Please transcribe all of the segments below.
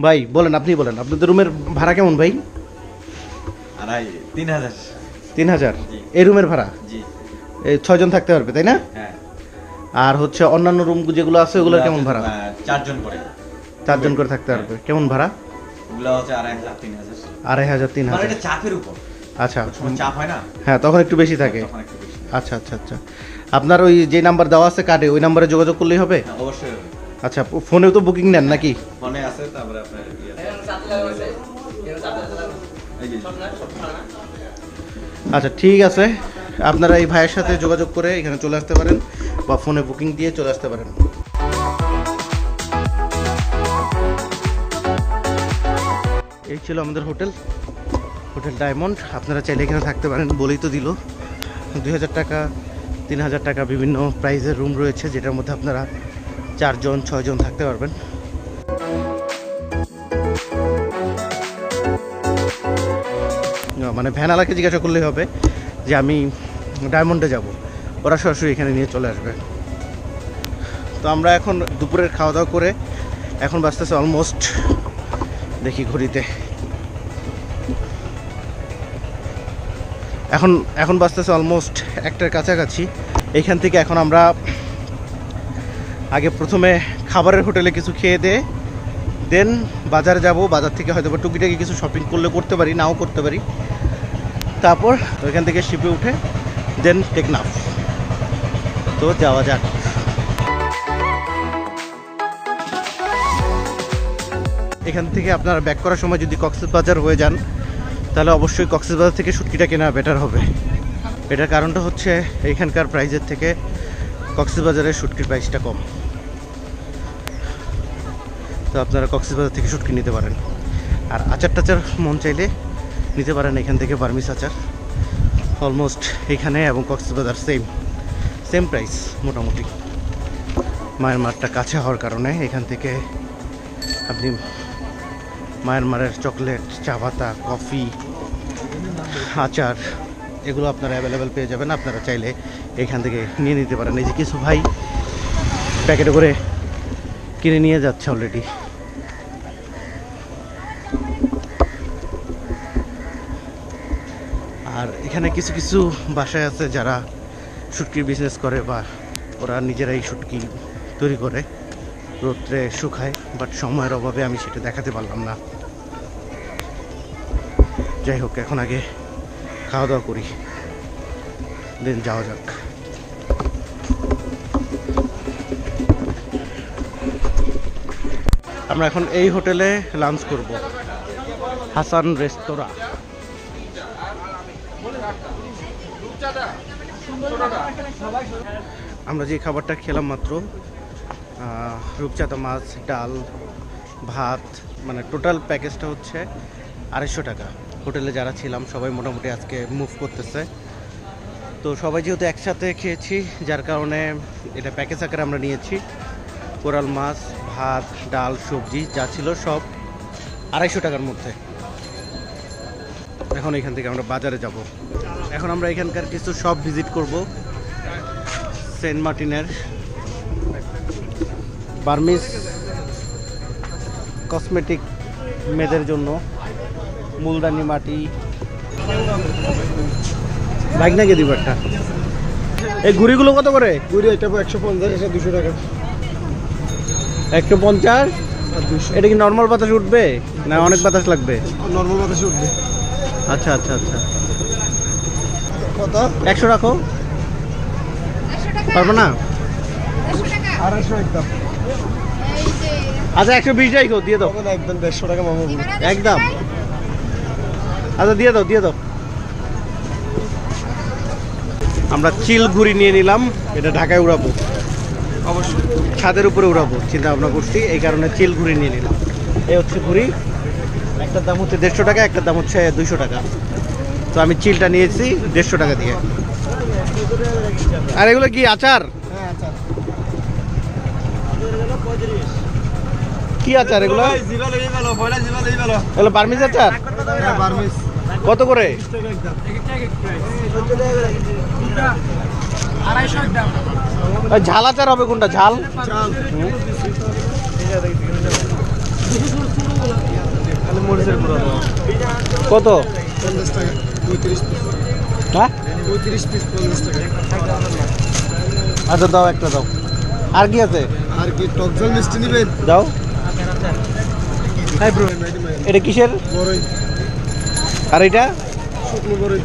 ভাই বলেন আপনি বলেন। আপনাদের রুমের ভাড়া কেমন ভাই? আড়াই তিন হাজার। তিন হাজার? এই রুমের ভাড়া? এই ছয়জন থাকতে পারবে তাই না? হ্যাঁ। আর হচ্ছে অন্যান্য রুম যেগুলো আছে ওগুলোর কেমন ভাড়া? চারজন করে। চারজন করে থাকতে পারবে। কেমন ভাড়া? ওগুলো হচ্ছে আড়াই হাজার তিন হাজার। আড়াই হাজার তিন মানে হাজার। চাপের উপর। আচ্ছা। চাপ হয় না? হ্যাঁ তখন একটু বেশি থাকে। আচ্ছা আচ্ছা আচ্ছা। আপনার ওই যে নাম্বার দেওয়া আছে কার্ডে ওই নাম্বারে যোগাযোগ করলেই হবে? হ্যাঁ, অবশ্যই আচ্ছা ফোনেও তো বুকিং নেন নাকি? ফোনে আছে তারপরে আপনার ইয়ে আচ্ছা ঠিক আছে। আপনারা এই ভাইয়ের সাথে যোগাযোগ করে এখানে চলে আসতে পারেন বা ফোনে বুকিং দিয়ে চলে আসতে পারেন। এই ছিল আমাদের হোটেল। Hotel diamond. আপনারা চাইলে এখানে থাকতে পারেন বলেই তো দিল। দুই হাজার টাকা তিন হাজার টাকা বিভিন্ন প্রাইজের রুম রয়েছে যেটার মধ্যে আপনারা চারজন, ছয়জন থাকতে পারবেন। মানে ভ্যানালাকে জিজ্ঞাসা করলেই হবে যে আমি ডায়মন্ডে যাব। ওরা সরাসরি এখানে নিয়ে চলে আসবে। তো আমরা এখন দুপুরের খাওয়া দাওয়া করে এখন বাঁচতেছে অলমোস্ট দেখি ঘড়িতে। এখন এখন বাঁচতেছে অলমোস্ট একটার কাছাকাছি। এইখান থেকে এখন আমরা আগে প্রথমে খাবারের হোটেলে কিছু খেয়ে দিয়ে দেন বাজারে যাব। বাজার থেকে হয়তো বা টুকিটাকি কিছু শপিং করলে করতে পারি, নাও করতে পারি। তারপর ওইখান থেকে শিপে উঠে, দেন টেকনাফ তো যাওয়া যাক। এখান থেকে আপনারা ব্যাক করার সময় যদি কক্সবাজার হয়ে যান, তাহলে অবশ্যই কক্সবাজার থেকে শুটকিটা কেনা বেটার হবে। এটার কারণটা হচ্ছে, এখানকার প্রাইজের থেকে কক্সবাজারের শুটকির প্রাইসটা কম। তো আপনারা কক্সবাজার থেকে শুটকি নিতে পারেন। আর আচার টাচার মন চাইলে নিতে পারেন এখান থেকে বার্মিস আচার। অলমোস্ট এখানে এবং কক্সবাজার সেম সেম প্রাইস মোটামুটি। মায়ানমারটা কাছে হওয়ার কারণে এখান থেকে আপনি মায়ানমারের চকলেট চা পাতা কফি, আচার এগুলো আপনারা অ্যাভেলেবেল পেয়ে যাবেন। আপনারা চাইলে এখান থেকে নিয়ে নিতে পারেন। এই যে কিছু ভাই প্যাকেটে করে কিনে নিয়ে যাচ্ছে অলরেডি আর এখানে কিছু কিছু বাসায় আছে যারা শুটকির বিজনেস করে বা ওরা নিজেরাই শুটকি তৈরি করে। রোদ্রে শুকায় বাট সময়ের অভাবে আমি সেটা দেখাতে পারলাম না। যাই হোক, এখন আগে খাওয়া দাওয়া করি। দেন যাওয়া যাক। আমরা এখন এই হোটেলে লাঞ্চ করব। হাসান রেস্তোরাঁ। আমরা যে খাবারটা খেলাম মাত্র রূপচাঁদা মাছ, ডাল, ভাত মানে টোটাল প্যাকেজটা হচ্ছে আড়াইশো টাকা। হোটেলে যারা ছিলাম, সবাই মোটামুটি আজকে মুভ করতেছে। তো সবাই যেহেতু একসাথে খেয়েছি, যার কারণে এটা প্যাকেজ আকারে আমরা নিয়েছি। কোরাল মাছ, ভাত, ডাল, সবজি, যা ছিল সব আড়াইশো টাকার মধ্যে। এখন এখান থেকে আমরা বাজারে যাব। এখন আমরা এখানকার কিছু সব ভিজিট করব। সেন্ট মার্টিনের বার্মিস কসমেটিক মেয়েদের জন্য। মুলদানি মাটি। বাইক না গিয়ে দিব একটা? এই ঘুড়িগুলো কত করে? পুরি এটা একশো পঞ্চাশ এটা দুশো টাকা। একশো পঞ্চাশ? এটা কি নর্মাল বাতাস উঠবে? না অনেক বাতাস লাগবে? নর্মাল বাতাস উঠবে। আচ্ছা আচ্ছা আচ্ছা। কত? একশো রাখো পারব না? আড়াইশো একদম। আচ্ছা একশো বিশ রাখো দিয়ে দাও। একদম দেড়শো টাকা মামা একদম। আচ্ছা দিয়ে দাও দিয়ে দাও। আমরা চিল ঘুরি নিয়ে নিলাম এটা ঢাকায় উড়াবো। অবশ্যই। ছাদের উপরে উড়াবো চিন্তা ভাবনা করছি এই কারণে চিল ঘুড়ি নিয়ে নিলাম। এই হচ্ছে ঘুড়ি একটার দাম হচ্ছে দেড়শো টাকা একটার দাম হচ্ছে দুইশো টাকা। তো আমি চিলটা নিয়েছি দেড়শো টাকা দিয়ে। আর এগুলো কি আচার? হ্যাঁ কি আচার এগুলো। এগুলো বার্মিজ আচার? হ্যাঁ কত করে? ঝাল আচার হবে কোনটা? ঝাল? চাল মরিচের গুঁড়া দাও। কত? পঞ্চাশ টাকা পঁয়ত্রিশ পিস। হ্যাঁ? পঁয়ত্রিশ পিস পঞ্চাশ টাকা। আচ্ছা দাও একটা দাও। আর কি আছে? আর কি টক জল মিষ্টি নেবেন দাও। হাই ব্রো এটা কিসের? বড়ই। আর এটা? শুকনো বড়ই।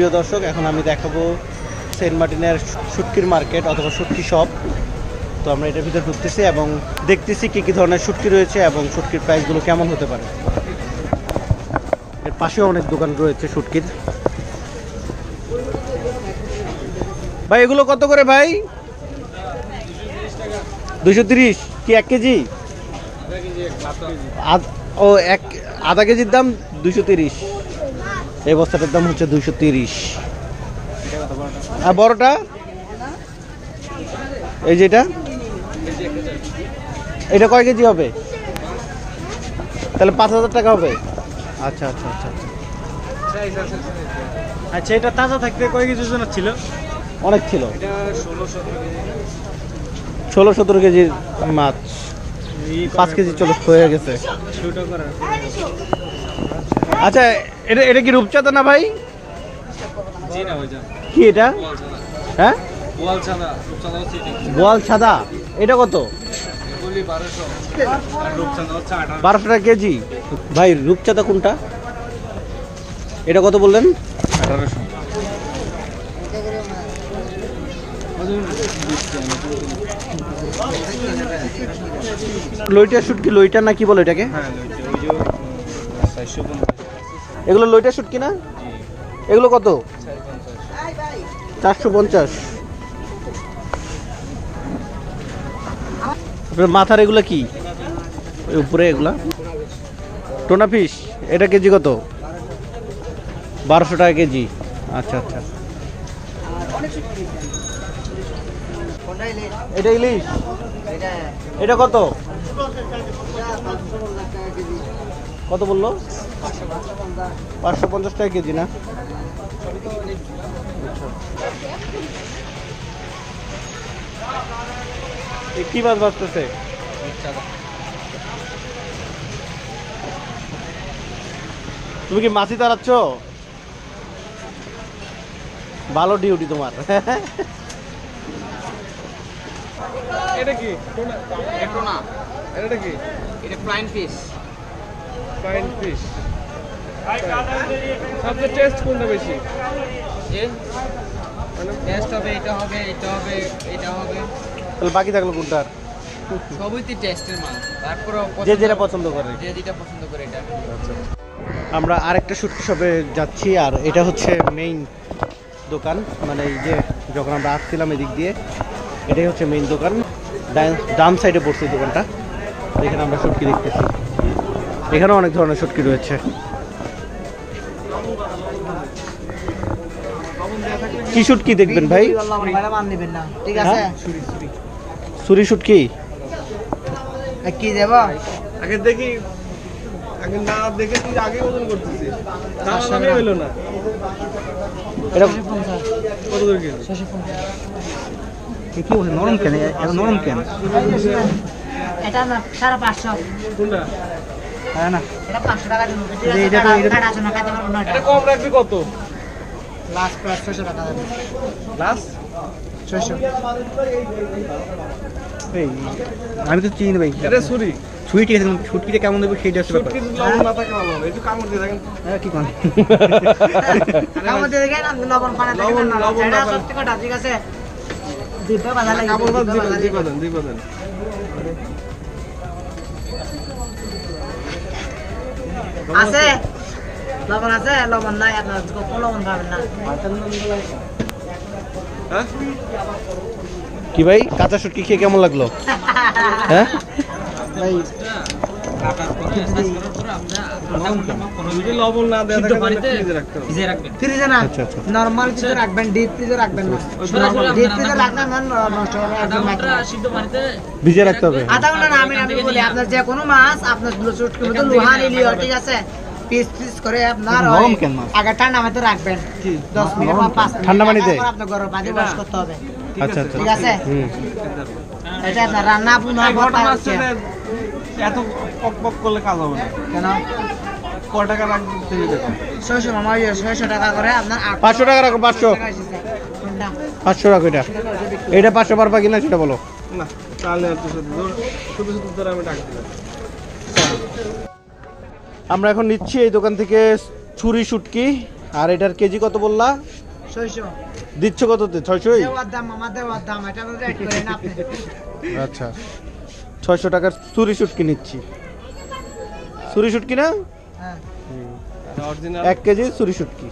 প্রিয় দর্শক এখন আমি দেখাবো সেন্ট মার্টিনের শুটকির মার্কেট অথবা শুটকি শপ। তো আমরা এটার ভিতরে ঢুকতেছি এবং দেখতেছি কী কী ধরনের শুটকি রয়েছে এবং শুটকির প্রাইসগুলো কেমন হতে পারে। এর পাশেও অনেক দোকান রয়েছে শুটকির। ভাই এগুলো কত করে ভাই? দুশো তিরিশ কি এক কেজি? আধ- ও এক আধা কেজির দাম দুশো তিরিশ। এই বস্তাটার দাম হচ্ছে দুইশো তিরিশ। আর বড়টা? এই যেটা এটা? কয় কেজি হবে? তাহলে পাঁচ হাজার টাকা হবে। আচ্ছা আচ্ছা আচ্ছা আচ্ছা। আচ্ছা এটা তাজা থাকতে কয় কেজি ওজন ছিল? অনেক ছিল। ষোলো সতেরো কেজির মাছ। পাঁচ কেজি চলো হয়ে গেছে। ছোট করা আচ্ছা এটা এটা কি রূপচাঁদা না ভাই? কি এটা? হ্যাঁ? এটা। সাদা এটা কত? বারোশো। টাকা কেজি। ভাই রূপচাঁদা কোনটা? এটা কত বললেন? আঠারোশো। লইটা শুটকি লইটা না কি বলে এটাকে? হ্যাঁ ওই যে চারশো পঞ্চাশ এগুলো লইটা শুটকি না এগুলো কত? চারশো পঞ্চাশ। মাথার এগুলো কি? উপরে এগুলা? টোনা ফিশ, এটা কেজি কত? বারোশো টাকা কেজি। আচ্ছা আচ্ছা। এটা ইলিশ? এটা কত? কত বলল? পাঁচশো পঞ্চাশ টাকা কেজি না? কি মাছ বাঁচতেছে তুমি কি মাছি তাড়াচ্ছ? ভালো ডিউটি তোমার। এটা কি? এটা কি? এটা ফ্লাইং ফিশ ফাইন ফিশ সবচেয়ে টেস্ট কোনটা বেশি? টেস্ট হবে এটা হবে এটা হবে এটা হবে। তাহলে বাকি থাকল কোনটার? সবই তো টেস্টের মাল। তারপরে যে যেটা পছন্দ করে। যে যেটা পছন্দ করে এটা। আমরা আরেকটা শুটকি শপে যাচ্ছি আর এটা হচ্ছে মেইন দোকান। মানে এই যে যখন আমরা আসছিলাম এদিক দিয়ে এটাই হচ্ছে মেইন দোকান। ডান- ডান সাইডে পড়ছে দোকানটা। এখানে আমরা শুটকি দেখতেছি। এখানেও অনেক ধরনের শুটকি রয়েছে। কি শুটকি দেখবেন ভাই? ঠিক আছে হ্যাঁ? সুরি শুটকি? কি দেব? আগে দেখি আগে না দেখে তুই আগে ওজন করতেছিস। দাম আমি না এটা কত দূর গেল? কি বলছে? নরম কেন? নরম কেন? এটা না সাড়ে পাঁচশো। কোনটা? হ্যাঁ না? এটা পাঁচশো টাকা দিন এটা তো- এটা তো- কাটাশো না খাইতে পারব না এটা কম রাখবি কত? লাস্ট প্রাইস ছয়শো টাকা দেবে লাস্ট ছয়শো। আমি তো চিনি ভাই। এটা ছুরি। সুইটি শুটকিটা কেমন দেবো সেইটা হচ্ছে ব্যাপার। লবণ না থাকে ভালো একটু কামড় দিয়ে থাকেন। হ্যাঁ, কি কোন? আমাদের দেখেন আপনি লবণ পানা লবণ- লবণ এটা সত্যি কথা ঠিক আছে? কামড় আছে? লবণ আছে? লবণ নাই আপনার কোনো লবণ পাবেন না। হ্যাঁ? কি ভাই? কাঁচা শুটকি খেয়ে কেমন লাগল? হ্যাঁ? লবণ না দেওয়া ফ্রিজে রাখতে হবে ফ্রিজে না আচ্ছা, আচ্ছা। নরমাল ফ্রিজে রাখবেন ডিপ ফ্রিজে রাখবেন না ডিপ ফ্রিজে রাখলে না নষ্ট হবে একদম মাত্র। ভিজে রাখতে হবে আধা ঘণ্টা না আমি আমি বলি আপনার যে কোনো মাছ আপনার চুটকির মধ্যে লোহা নিলিও ঠিক আছে পিস পিস করে আপনার? আগে ঠান্ডা মাথায় রাখবেন দশ মিনিট বা পাঁচ ঠান্ডা পানিতে? আপনার গরম পানি ওয়াশ করতে হবে আচ্ছা আচ্ছা ঠিক আছে এটা আপনার রান্না এত পক পক করলে কাজ হবে না। কেন? ক টাকা লাগবে তুমি দেখো। ছয়শো মামা ছয়শো টাকা করে আপনার পাঁচশো টাকা রাখো পাঁচশো? পাঁচশো রাখো এটা। এটা পাঁচশো পারবা কিনা সেটা বলো। না তাহলে শুধু শুধু শুধু ধরে আমি টাকা দিলাম। আমরা এখন নিচ্ছি এই দোকান থেকে ছুরি শুটকি। আর এটার কেজি কত বললা? ছয়শো। দিচ্ছ কততে? আপনি। আচ্ছা। ছয়শো টাকার ছুরি শুটকি নিচ্ছি? ছুরি শুটকি না? হ্যাঁ। এক কেজি ছুরি শুটকি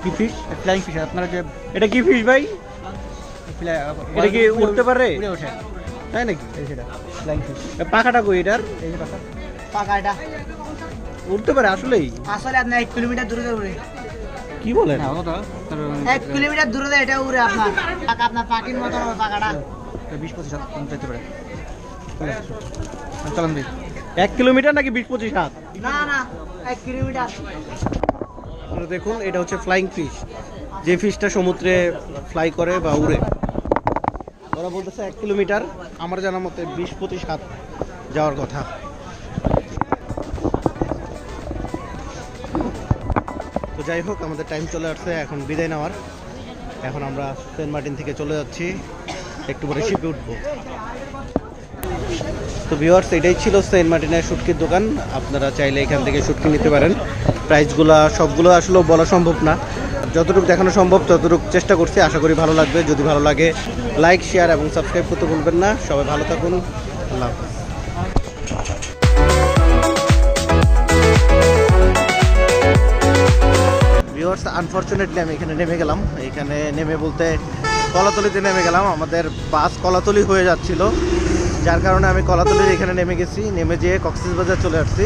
কি? ফিশ ফ্লাইং ফিশ আপনারা যে এটা কি ফিশ ভাই? এটা কি উঠতে পারে? উড়ে ওঠে। তাই নাকি? এই সেটা ফ্লাইং ফিশ পাখাটা কই এটার? এই যে পাকা পাকা এটা। উঠতে পারে আসলেই। আসলে আপনার এক কিলোমিটার দূরে উড়ে। কি বলেন? এক কিলোমিটার দূরে এটা উড়ে আপনার। পাকা আপনার পাখির মতো পাকাটা বিশ পঁচিশ হাজার কম পারে। চলেন ভাই এক কিলোমিটার নাকি বিশ পঁচিশ হাত? না না এক কিলোমিটার। দেখুন এটা হচ্ছে ফ্লাইং ফিশ যে ফিশটা সমুদ্রে ফ্লাই করে বা উড়ে। ওরা বলতেছে এক কিলোমিটার। আমার জানা মতে বিশ পঁচিশ হাত যাওয়ার কথা। তো যাই হোক, আমাদের টাইম চলে আসছে, এখন বিদায় নেওয়ার। এখন আমরা সেন্ট মার্টিন থেকে চলে যাচ্ছি। একটু পরে শিপে উঠবো। তো ভিউয়ার্স এটাই ছিল সেন্ট মার্টিনের শুটকির দোকান। আপনারা চাইলে এখান থেকে শুটকি নিতে পারেন। প্রাইসগুলো সবগুলো আসলে বলা সম্ভব না। যতটুকু দেখানো সম্ভব, ততটুকু চেষ্টা করছি। আশা করি ভালো লাগবে। যদি ভালো লাগে লাইক শেয়ার এবং সাবস্ক্রাইব করতে ভুলবেন না। সবাই ভালো থাকুন। আল্লাহ হাফেজ। ভিউয়ার্স আনফর্চুনেটলি আমি এখানে নেমে গেলাম। এখানে নেমে বলতে কলাতলিতে নেমে গেলাম। আমাদের বাস কলাতলি হয়ে যাচ্ছিল। যার কারণে আমি কলাতলির এখানে নেমে গেছি। নেমে যেয়ে কক্সবাজার চলে আসছি।